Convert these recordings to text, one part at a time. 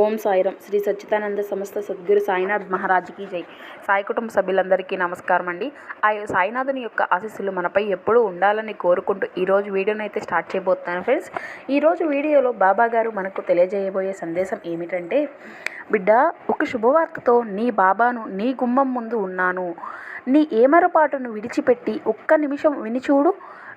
ఓం సాయిరం. శ్రీ సచ్చిదానంద సంస్థ సద్గురు సాయినాథ్ మహారాజ్కి జై. సాయి కుటుంబ సభ్యులందరికీ నమస్కారం అండి. ఆ సాయినాథుని యొక్క ఆశీస్సులు మనపై ఎప్పుడూ ఉండాలని కోరుకుంటూ ఈరోజు వీడియోని అయితే స్టార్ట్ చేయబోతున్నాను ఫ్రెండ్స్. ఈరోజు వీడియోలో బాబా గారు మనకు తెలియజేయబోయే సందేశం ఏమిటంటే బిడ్డ ఒక శుభవార్తతో నీ బాబాను నీ గుమ్మం ముందు ఉన్నాను. నీ ఏమరపాటును విడిచిపెట్టి ఒక్క నిమిషం వినిచూడు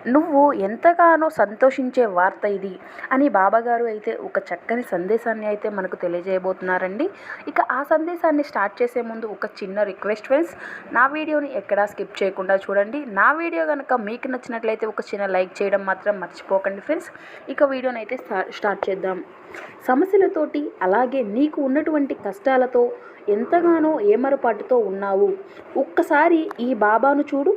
నువ్వు ఎంతగానో సంతోషించే వార్త ఇది అని బాబాగారు అయితే ఒక చక్కని సందేశాన్ని అయితే మనకు తెలియజేయబోతున్నారండి. ఇక ఆ సందేశాన్ని స్టార్ట్ చేసే ముందు ఒక చిన్న రిక్వెస్ట్ ఫ్రెండ్స్ నా వీడియోని ఎక్కడా స్కిప్ చేయకుండా చూడండి. నా వీడియో కనుక మీకు నచ్చినట్లయితే ఒక చిన్న లైక్ చేయడం మాత్రం మర్చిపోకండి ఫ్రెండ్స్. ఇక వీడియోని అయితే స్టార్ట్ చేద్దాం. సమస్యలతోటి అలాగే నీకు ఉన్నటువంటి కష్టాలతో ఎంతగానో ఏమరపాటుతో ఉన్నావు. ఒక్కసారి ఈ బాబాను చూడు.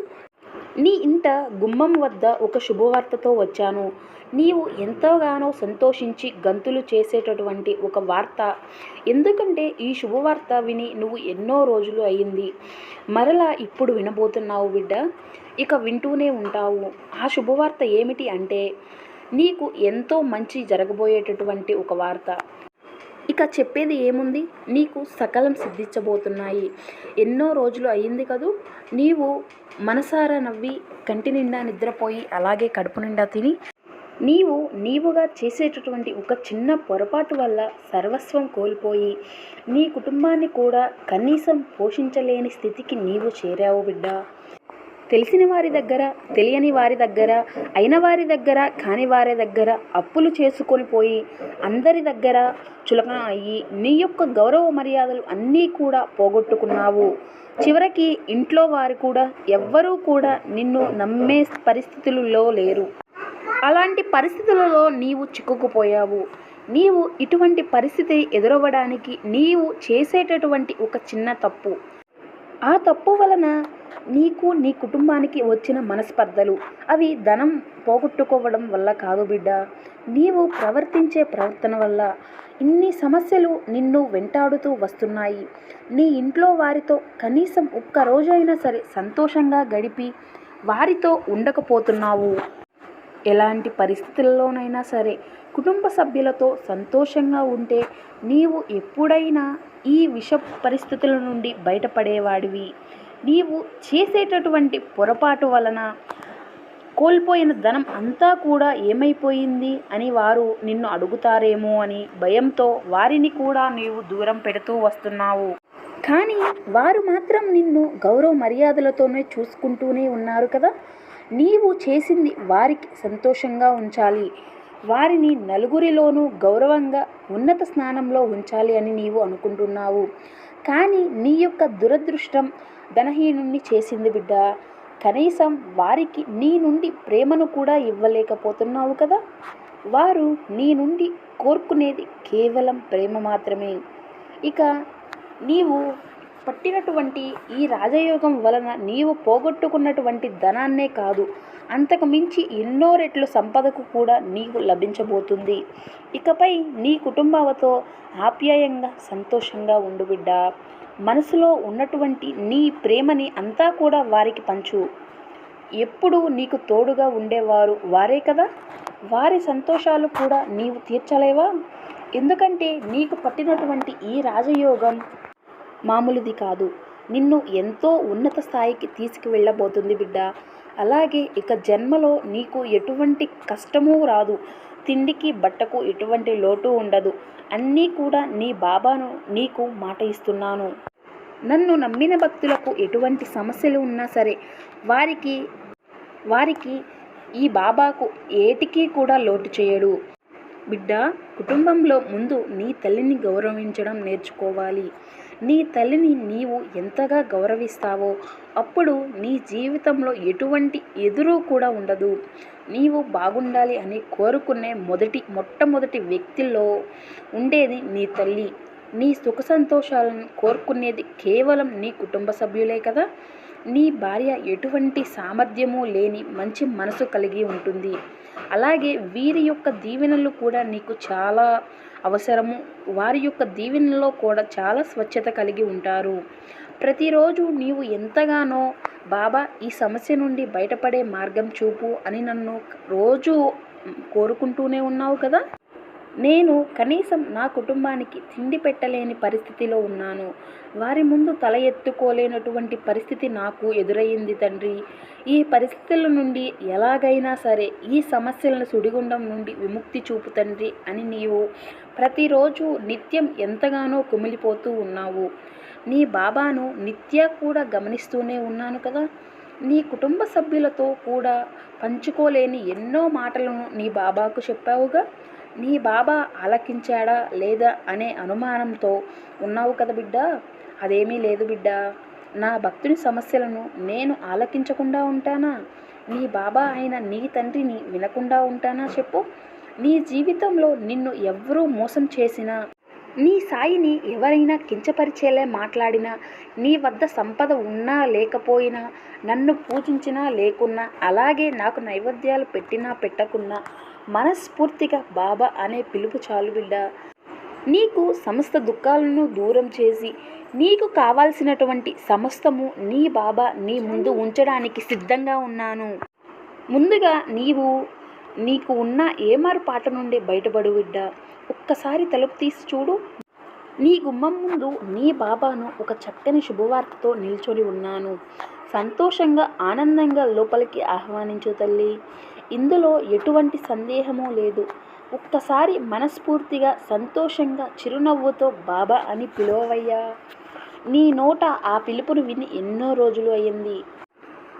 నీ ఇంట గుమ్మం వద్ద ఒక శుభవార్తతో వచ్చాను. నీవు ఎంతగానో సంతోషించి గంతులు చేసేటటువంటి ఒక వార్త. ఎందుకంటే ఈ శుభవార్త విని నువ్వు ఎన్నో రోజులు అయింది. మరలా ఇప్పుడు వినబోతున్నావు బిడ్డ. ఇక వింటూనే ఉంటావు. ఆ శుభవార్త ఏమిటి అంటే నీకు ఎంతో మంచి జరగబోయేటటువంటి ఒక వార్త. ఇక చెప్పేది ఏముంది? నీకు సకలం సిద్ధించబోతున్నాయి. ఎన్నో రోజులు అయ్యింది కదూ? నీవు మనసారా నవ్వి కంటి నిండా నిద్రపోయి అలాగే కడుపు నిండా తిని నీవు నీవుగా చేసేటటువంటి ఒక చిన్న పొరపాటు వల్ల సర్వస్వం కోల్పోయి నీ కుటుంబాన్ని కూడా కనీసం పోషించలేని స్థితికి నీవు చేరావు బిడ్డ. తెలిసిన వారి దగ్గర తెలియని వారి దగ్గర అయిన వారి దగ్గర కాని వారి దగ్గర అప్పులు చేసుకొని పోయి అందరి దగ్గర చులకన అయ్యి నీ యొక్క గౌరవ మర్యాదలు అన్నీ కూడా పోగొట్టుకున్నావు. చివరికి ఇంట్లో వారు కూడా ఎవ్వరూ కూడా నిన్ను నమ్మే పరిస్థితులలో లేరు. అలాంటి పరిస్థితులలో నీవు చిక్కుకుపోయావు. నీవు ఇటువంటి పరిస్థితి ఎదురవ్వడానికి నీవు చేసేటటువంటి ఒక చిన్న తప్పు. ఆ తప్పు వలన నీకు నీ కుటుంబానికి వచ్చిన మనస్పర్ధలు. అవి ధనం పోగొట్టుకోవడం వల్ల కాదు బిడ్డ. నీవు ప్రవర్తించే ప్రవర్తన వల్ల ఇన్ని సమస్యలు నిన్ను వెంటాడుతూ వస్తున్నాయి. నీ ఇంట్లో వారితో కనీసం ఒక్క రోజైనా సరే సంతోషంగా గడిపి వారితో ఉండకపోతున్నావు. ఎలాంటి పరిస్థితుల్లోనైనా సరే కుటుంబ సభ్యులతో సంతోషంగా ఉంటే నీవు ఎప్పుడైనా ఈ విష పరిస్థితుల నుండి బయటపడేవాడివి. నీవు చేసేటటువంటి పొరపాటు వలన కోల్పోయిన ధనం అంతా కూడా ఏమైపోయింది అని వారు నిన్ను అడుగుతారేమో అని భయంతో వారిని కూడా నీవు దూరం పెడుతూ వస్తున్నావు. కానీ వారు మాత్రం నిన్ను గౌరవ మర్యాదలతోనే చూసుకుంటూనే ఉన్నారు కదా? నీవు చేసింది వారికి సంతోషంగా ఉంచాలి. వారిని నలుగురిలోనూ గౌరవంగా ఉన్నత స్నానంలో ఉంచాలి అని నీవు అనుకుంటున్నావు. కానీ నీ యొక్క దురదృష్టం ధనహీనుణ్ణి చేసింది బిడ్డ. కనీసం వారికి నీ నుండి ప్రేమను కూడా ఇవ్వలేకపోతున్నావు కదా. వారు నీ నుండి కోరుకునేది కేవలం ప్రేమ మాత్రమే. ఇక నీవు పట్టినటువంటి ఈ రాజయోగం వలన నీవు పోగొట్టుకున్నటువంటి ధనాన్నే కాదు అంతకు మించి ఎన్నో రెట్లు సంపదకు కూడా నీకు లభించబోతుంది. ఇకపై నీ కుటుంబాలతో ఆప్యాయంగా సంతోషంగా ఉండు బిడ్డ. మనసులో ఉన్నటువంటి నీ ప్రేమని అంతా కూడా వారికి పంచు. ఎప్పుడు నీకు తోడుగా ఉండేవారు వారే కదా. వారి సంతోషాలు కూడా నీవు తీర్చలేవా? ఎందుకంటే నీకు పట్టినటువంటి ఈ రాజయోగం మామూలుది కాదు. నిన్ను ఎంతో ఉన్నత స్థాయికి తీసుకువెళ్ళబోతుంది బిడ్డ. అలాగే ఇక జన్మలో నీకు ఎటువంటి కష్టము రాదు. తిండికి బట్టకు ఎటువంటి లోటు ఉండదు. అన్నీ కూడా నీ బాబాను నీకు మాట ఇస్తున్నాను. నన్ను నమ్మిన భక్తులకు ఎటువంటి సమస్యలు ఉన్నా సరే వారికి వారికి ఈ బాబాకు ఏటికి కూడా లోటు చేయడు. బిడ్డ కుటుంబంలో ముందు నీ తల్లిని గౌరవించడం నేర్చుకోవాలి. నీ తల్లిని నీవు ఎంతగా గౌరవిస్తావో అప్పుడు నీ జీవితంలో ఎటువంటి ఎదురు కూడా ఉండదు. నీవు బాగుండాలి అని కోరుకునే మొదటి మొట్టమొదటి వ్యక్తిలో ఉండేది నీ తల్లి. నీ సుఖ సంతోషాలను కోరుకునేది కేవలం నీ కుటుంబ సభ్యులే కదా? నీ భార్య ఎటువంటి సామర్థ్యము లేని మంచి మనసు కలిగి ఉంటుంది. అలాగే వీరి యొక్క దీవెనలు కూడా నీకు చాలా అవసరము. వారి యొక్క దీవెనలో కూడా చాలా స్వచ్ఛత కలిగి ఉంటారు. ప్రతిరోజు నీవు ఎంతగానో బాబా ఈ సమస్య నుండి బయటపడే మార్గం చూపు అని నన్ను రోజు కోరుకుంటూనే ఉన్నావు కదా? నేను కనీసం నా కుటుంబానికి తిండి పెట్టలేని పరిస్థితిలో ఉన్నాను. వారి ముందు తల ఎత్తుకోలేనటువంటి పరిస్థితి నాకు ఎదురయ్యింది తండ్రి. ఈ పరిస్థితుల నుండి ఎలాగైనా సరే ఈ సమస్యలను సుడిగుండం నుండి విముక్తి చూపు తండ్రి అని నీవు ప్రతిరోజు నిత్యం ఎంతగానో కుమిలిపోతూ ఉన్నావు. నీ బాబాను నిత్య కూడా గమనిస్తూనే ఉన్నాను కదా. నీ కుటుంబ సభ్యులతో కూడా పంచుకోలేని ఎన్నో మాటలను నీ బాబాకు చెప్పావుగా. నీ బాబా ఆలకించాడా లేదా అనే అనుమానంతో ఉన్నావు కదా బిడ్డ? అదేమీ లేదు బిడ్డ. నా భక్తుని సమస్యలను నేను ఆలకించకుండా ఉంటానా? నీ బాబా అయిన నీ తండ్రిని వినకుండా ఉంటానా చెప్పు? నీ జీవితంలో నిన్ను ఎవ్వరూ మోసం చేసినా నీ సాయిని ఎవరైనా కించపరిచేలా మాట్లాడినా నీ వద్ద సంపద ఉన్నా లేకపోయినా నన్ను పూజించినా లేకున్నా అలాగే నాకు నైవేద్యాలు పెట్టినా పెట్టకున్నా మనస్ఫూర్తిగా బాబా అనే పిలుపు చాలు బిడ్డ. నీకు సమస్త దుఃఖాలను దూరం చేసి నీకు కావాల్సినటువంటి సమస్తము నీ బాబా నీ ముందు ఉంచడానికి సిద్ధంగా ఉన్నాను. ముందుగా నీవు నీకు ఉన్న ఏమారుపాట నుండి బయటపడు బిడ్డ. ఒక్కసారి తలుపు తీసి చూడు. నీ గుమ్మం ముందు నీ బాబాను ఒక చక్కని శుభవార్తతో నిల్చొని ఉన్నాను. సంతోషంగా ఆనందంగా లోపలికి ఆహ్వానించు తల్లి. ఇందులో ఎటువంటి సందేహమూ లేదు. ఒక్కసారి మనస్ఫూర్తిగా సంతోషంగా చిరునవ్వుతో బాబా అని పిలువవయ్యా. నీ నోట ఆ పిలుపును విని ఎన్నో రోజులు అయ్యింది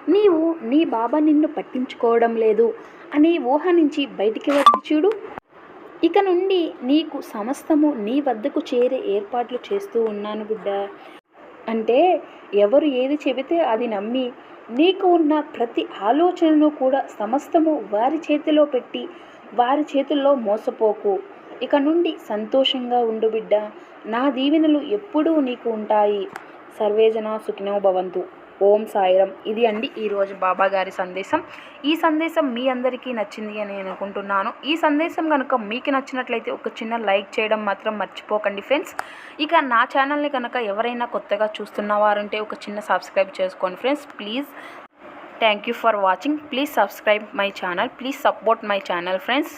నీవు నీ బాబా నిన్ను పట్టించుకోవడం లేదు అనే ఊహ నుంచి బయటికి వచ్చి చూడు. ఇక నుండి నీకు సమస్తము నీ వద్దకు చేరే ఏర్పాట్లు చేస్తూ ఉన్నాను బిడ్డ. అంటే ఎవరు ఏది చెబితే అది నమ్మి నీకు ఉన్న ప్రతి ఆలోచనను కూడా సమస్తము వారి చేతిలో పెట్టి వారి చేతుల్లో మోసపోకు. ఇక నుండి సంతోషంగా ఉండు బిడ్డ. నా దీవెనలు ఎప్పుడూ నీకు ఉంటాయి. సర్వేజన సుఖినో భవంతు. ఓం సాయిరం ఇది అండి ఈరోజు బాబా గారి సందేశం. ఈ సందేశం మీ అందరికీ నచ్చింది అని నేను అనుకుంటున్నాను. ఈ సందేశం కనుక మీకు నచ్చినట్లయితే ఒక చిన్న లైక్ చేయడం మాత్రం మర్చిపోకండి ఫ్రెండ్స్. ఇక నా ఛానల్ని కనుక ఎవరైనా కొత్తగా చూస్తున్న వారుంటే ఒక చిన్న సబ్స్క్రైబ్ చేసుకోండి friends. Please. Thank you for watching. Please subscribe my channel. Please support my channel friends.